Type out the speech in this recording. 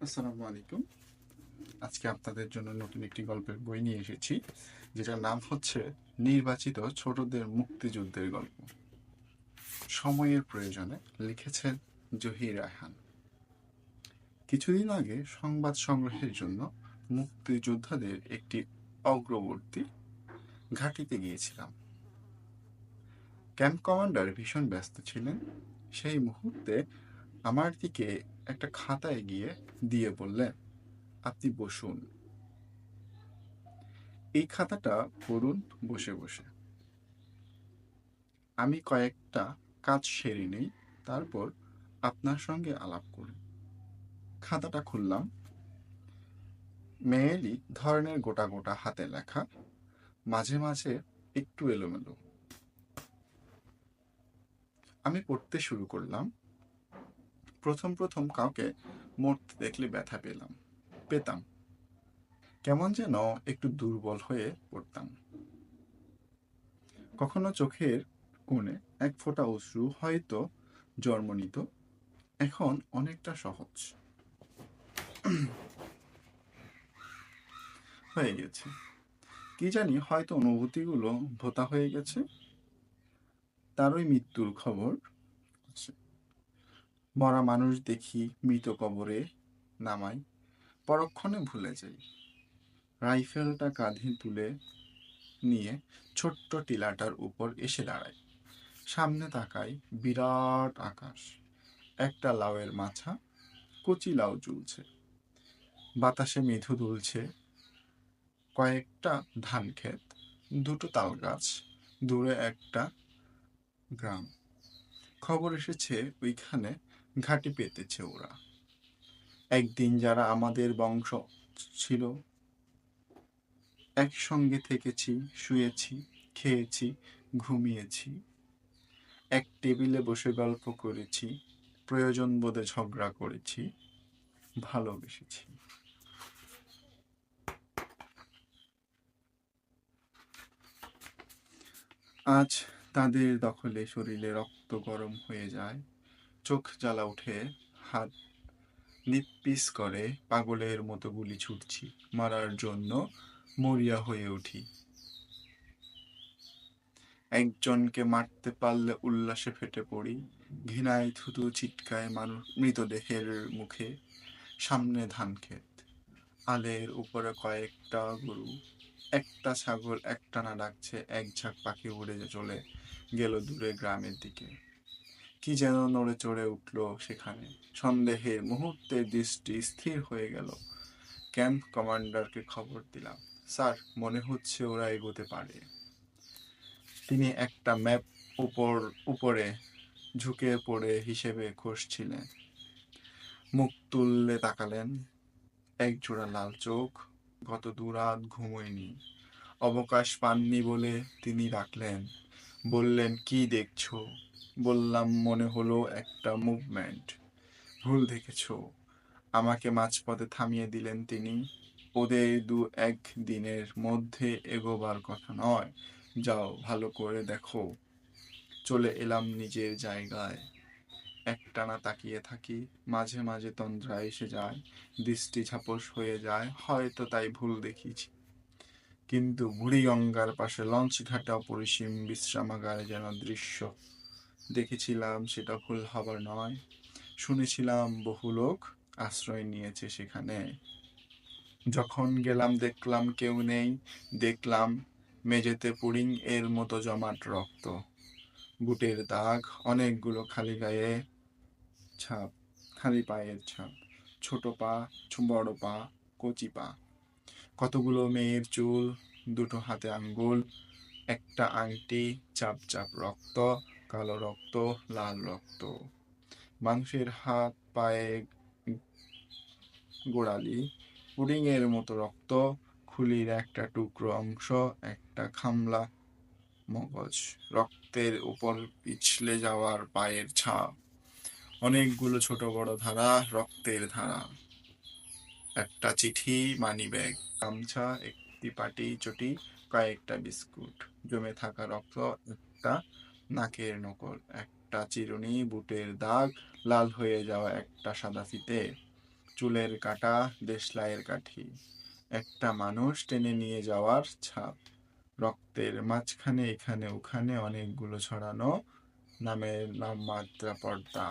আসসালামু আলাইকুম। আজকে আপনাদের জন্য নতুন একটি গল্পের বই নিয়ে এসেছি, যেটার নাম হচ্ছে নির্বাচিত ছোটদের মুক্তিযুদ্ধের গল্প। সময়ের প্রয়োজনে লিখেছেন জহির রায়হান। কিছুদিন আগে সংবাদ সংগ্রহের জন্য মুক্তিযোদ্ধাদের একটি অগ্রবর্তী ঘাঁটিতে গিয়েছিলাম। ক্যাম্প কমান্ডার ভীষণ ব্যস্ত ছিলেন। সেই মুহূর্তে আমার দিকে একটা খাতা এগিয়ে দিয়ে বললেন, আপনি বসুন। এই খাতাটা পড়ুন বসে বসে। আমি কয়েকটা কাজ সেরে নেই, তারপর আপনার সঙ্গে আলাপ করি। খাতাটা খুললাম। মেয়েলি ধরনের গোটা গোটা হাতে লেখা, মাঝে মাঝে একটু এলোমেলো। আমি পড়তে শুরু করলাম। প্রথম প্রথম কাউকে মরতে দেখলে ব্যথা পেলাম। পেতাম। কেমন যেন একটু দুর্বল হয়ে পড়তাম। কখনো চোখের কোণে এক ফোঁটা অশ্রু হয়তো জন্ম নিত। এখন অনেকটা সহজ। হয়ে গেছে। কি জানি হয়তো অনুভূতিগুলো ভোতা হয়ে গেছে। তারই মৃত্যুর খবর আছে। মরা মানুষ দেখি মৃত কবরে নামাই, পরক্ষণে ভুলে যাই। রাইফেলটা কাঁধে তুলে নিয়ে ছোট্ট টিলাটার উপর এসে দাঁড়াই। সামনে তাকাই বিরাট আকাশ। একটা লাউয়ের মাছা, কচি লাউ ঝুলছে। বাতাসে মেধু দুলছে। কয়েকটা ধান ক্ষেত দুটো তাল গাছ দূরে একটা গ্রাম। খবর এসেছে ওইখানে ঘাঁটি পেতেছে ওরা। একদিন যারা আমাদের বংশ ছিল, একসঙ্গে থেকেছি, শুয়েছি, খেয়েছি, ঘুমিয়েছি, এক টেবিলে বসে গল্প করেছি, প্রয়োজন বোধে ঝগড়া করেছি, ভালোবেসেছি। আজ তাদের দখলে শরীরে রক্ত গরম হয়ে যায়। চোখ জ্বালা উঠে, হাত নিপ্পিস করে, পাগলের মতো গুলি ছুটছি। মারার জন্য মরিয়া হয়ে উঠি। একজনকে মারতে পারলে উল্লাসে ফেটে পড়ি। ঘৃণায় থুতু ছিটকায় মানুষ মৃতদেহের মুখে। সামনে ধান ক্ষেত। আলের উপরে কয়েকটা গরু। একটা ছাগল একটানা ডাকছে, এক ঝাঁক পাখি উড়ে চলে। গেল দূরে গ্রামের দিকে। কি যেন নড়ে চড়ে উঠল সেখানে। সন্দেহের মুহূর্তে দৃষ্টি স্থির হয়ে গেল। ক্যাম্প কমান্ডারকে খবর দিলাম। স্যার, মনে হচ্ছে ওরা এগোতে পারে। তিনি একটা ম্যাপ উপর, উপরে ঝুঁকে পড়ে হিসেবে খসছিলেন। মুখ তুললে তাকালেন। এক জোড়া লাল চোখ, গত দুরাত ঘুমোয়নি। অবকাশ পাননি বলে তিনি ডাকলেন। বললেন, কি দেখছ? বললাম, মনে হলো একটা মুভমেন্ট ভুল দেখেছ। আমাকে মাঝপথে থামিয়ে দিলেন তিনি। ওদের দু এক দিনের মধ্যে এগোবার কথা নয়। যাও, ভালো করে দেখো। চলে এলাম নিজের জায়গায়। একটানা তাকিয়ে থাকি। মাঝে মাঝে তন্দ্রা এসে যায়। দৃষ্টি ঝাপস হয়ে যায়। হয়তো তাই ভুল দেখিয়েছি। কিন্তু বুড়ি গঙ্গার পাশে লঞ্চ ঘাটা অপরিসীম বিশ্রামাগারে যেন দৃশ্য দেখেছিলাম, সেটা ভুল হবার নয়। শুনেছিলাম বহু লোক আশ্রয় নিয়েছে সেখানে। যখন গেলাম, দেখলাম কেউ নেই। দেখলাম মেঝেতে পুডিং এর মতো জমাট রক্ত। বুটের দাগ, অনেকগুলো খালি গায়ে ছাপ, খালি পায়ের ছাপ। ছোট পা, বড় পা, কচি পা। কতগুলো মেয়ের চুল, দুটো হাতে আঙ্গুল, একটা আংটি, চাপ চাপ রক্ত, কালো রক্ত, লাল রক্ত। মানুষের হাত, পায়ে গোড়ালি, পুডিংয়ের মতো রক্ত, খুলির একটা টুকরো অংশ, একটা খামলা মগজ, রক্তের উপর পিছলে যাওয়ার পায়ের ছাপ। অনেকগুলো ছোট বড় ধারা, রক্তের ধারা। একটা চিঠি, মানি ব্যাগ, গামছা, একটি পাটি, চটি কয়েকটা বিস্কুট, জমে থাকা রক্ত, একটা নাকের নকল, একটা চিরুনি, বুটের দাগ, লাল হয়ে যাওয়া একটা সাদা ফিতে, চুলের কাটা, দেশলাইয়ের কাঠি, একটা মানুষ টেনে নিয়ে যাওয়ার ছাপ, রক্তের মাঝখানে, এখানে, ওখানে অনেকগুলো ছড়ানো, নামের নামমাত্রা পর্দা।